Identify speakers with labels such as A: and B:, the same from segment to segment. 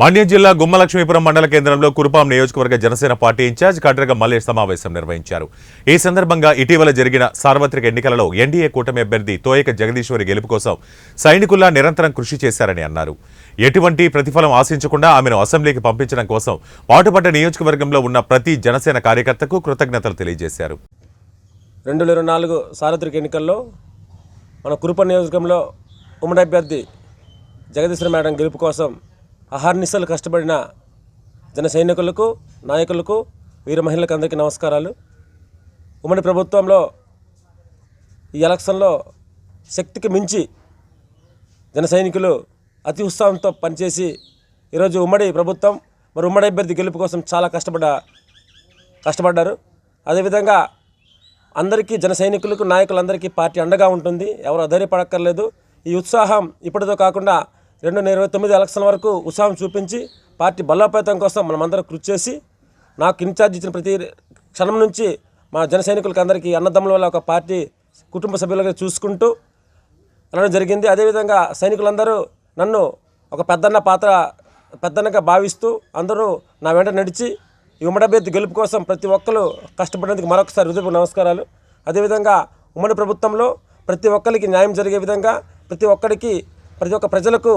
A: మన్యం జిల్లా గుమ్మలక్ష్మీపురం మండల కేంద్రంలో కురుపాం నియోజకవర్గ జనసేన పార్టీ ఇన్ఛార్జ్ కడ్రగ మల్లేష్ సమావేశం నిర్వహించారు. ఈ సందర్భంగా ఇటీవల జరిగిన సార్వత్రిక ఎన్నికలలో ఎన్డీఏ కూటమి అభ్యర్థి తోయక జగదీశ్వరి గెలుపు కోసం సైనికుల్లా నిరంతరం కృషి చేశారని అన్నారు. ఎటువంటి ప్రతిఫలం ఆశించకుండా ఆమెను అసెంబ్లీకి పంపించడం కోసం పాటుపడ్డ నియోజకవర్గంలో ఉన్న ప్రతి జనసేన కార్యకర్తకు కృతజ్ఞతలు తెలియజేశారు.
B: రెండు వేల ఇరవై నాలుగు సార్వత్రిక ఎన్నికల్లో మన కురుప నియోజకవర్గంలో ఉమ్మడి అభ్యర్థి జగదీశ్వర మేడం గెలుపు కోసం అహర్నిశలు కష్టపడిన జన సైనికులకు నాయకులకు వీర మహిళలకు అందరికీ నమస్కారాలు. ఉమ్మడి ప్రభుత్వంలో ఈ ఎలక్షన్లో శక్తికి మించి జన సైనికులు అతి ఉత్సాహంతో పనిచేసి ఈరోజు ఉమ్మడి ప్రభుత్వం మరి ఉమ్మడి అభ్యర్థి గెలుపు కోసం చాలా కష్టపడ కష్టపడ్డారు. అదేవిధంగా అందరికీ జన సైనికులకు నాయకులందరికీ పార్టీ అండగా ఉంటుంది. ఎవరు అధైర్యపడక్కర్లేదు. ఈ ఉత్సాహం ఇప్పటితో కాకుండా రెండు వేల ఇరవై తొమ్మిది ఎలక్షన్ వరకు ఉత్సాహం చూపించి పార్టీ బలోపేతం కోసం మనమందరం కృషి చేసి నాకు ఇన్ఛార్జ్ ఇచ్చిన ప్రతి క్షణం నుంచి మా జన సైనికులకి అందరికీ అన్నదమ్ముల వల్ల ఒక పార్టీ కుటుంబ సభ్యులుగా చూసుకుంటూ అనడం జరిగింది. అదేవిధంగా సైనికులందరూ నన్ను ఒక పెద్దన్న పాత్ర పెద్దన్నగా భావిస్తూ అందరూ నా వెంట నడిచి ఈ ఉమ్మడి గెలుపు కోసం ప్రతి ఒక్కరు కష్టపడేందుకు మరొకసారి హృదయపు నమస్కారాలు. అదేవిధంగా ఉమ్మడి ప్రభుత్వంలో ప్రతి ఒక్కరికి న్యాయం జరిగే విధంగా ప్రతి ఒక్కరికి ప్రతి ఒక్క ప్రజలకు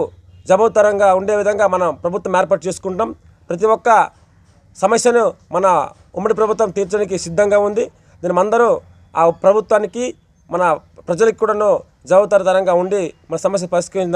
B: జవాబుదారంగా ఉండే విధంగా మనం ప్రభుత్వం ఏర్పాటు చేసుకుంటాం ప్రతి ఒక్క సమస్యను మన ఉమ్మడి ప్రభుత్వం తీర్చడానికి సిద్ధంగా ఉంది. దీని అందరూ ఆ ప్రభుత్వానికి మన ప్రజలకు కూడాను జవాబుదారితనంగా ఉండి మన సమస్య పరిష్కరించడం విధంగా